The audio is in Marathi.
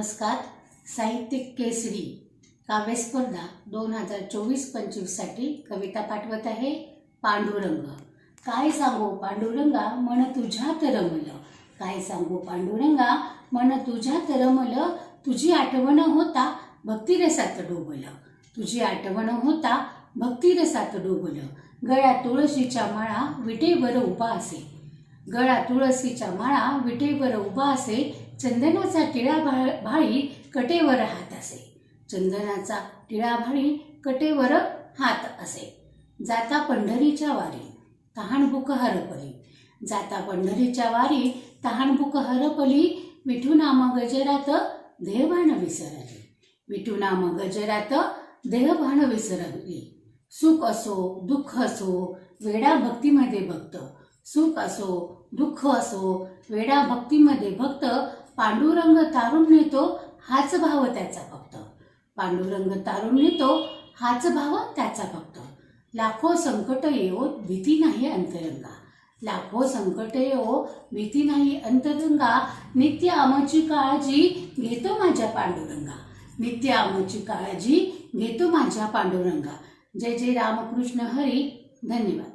नमस्कार. साहित्यिक केसरी काव्यस्पर्धा दोन हजार चोवीस पंचवीससाठी कविता पाठवत आहे पांडुरंग. काय सांगू पांडुरंगा? मन तुझ्यात रमलं. काय सांगू पांडुरंगा? मन तुझ्यात रमलं. तुझी आठवण होता भक्तिरसात डोबलं. तुझी आठवण होता भक्तिरसात डोबलं. गळ्या तुळशीच्या माळा विटेवर उभा असे गळा तुळसीच्या माळा विटेवर उभा असे चंदनाचा टिळा भा भाळी कटेवर हात असे. चंदनाचा टिळा भाळी कटेवर हात असे. जाता पंढरीच्या वारी तहानभुक हरपली. जाता पंढरीच्या वारी तहानभुक हरपली. विठू नाम गजरात देहभान विसरली. विठू नाम गजरात देहभान विसरली. सुख असो दुःख असो वेडा भक्तीमध्ये भक्त. सुख असो दुःख असो वेडा भक्तीमध्ये भक्त पांडुरंग तारून नेतो हाच भाव त्याचा फक्त. पांडुरंग तारून नेतो हाच भाव त्याचा फक्त. लाखो संकट येवो भीती नाही अंतरंगा. लाखो संकट येवो भीती नाही अंतरंगा. नित्य आमची काळजी घेतो माझ्या पांडुरंगा. नित्य आमची काळजी घेतो माझ्या पांडुरंगा. जय जय रामकृष्ण हरी. धन्यवाद.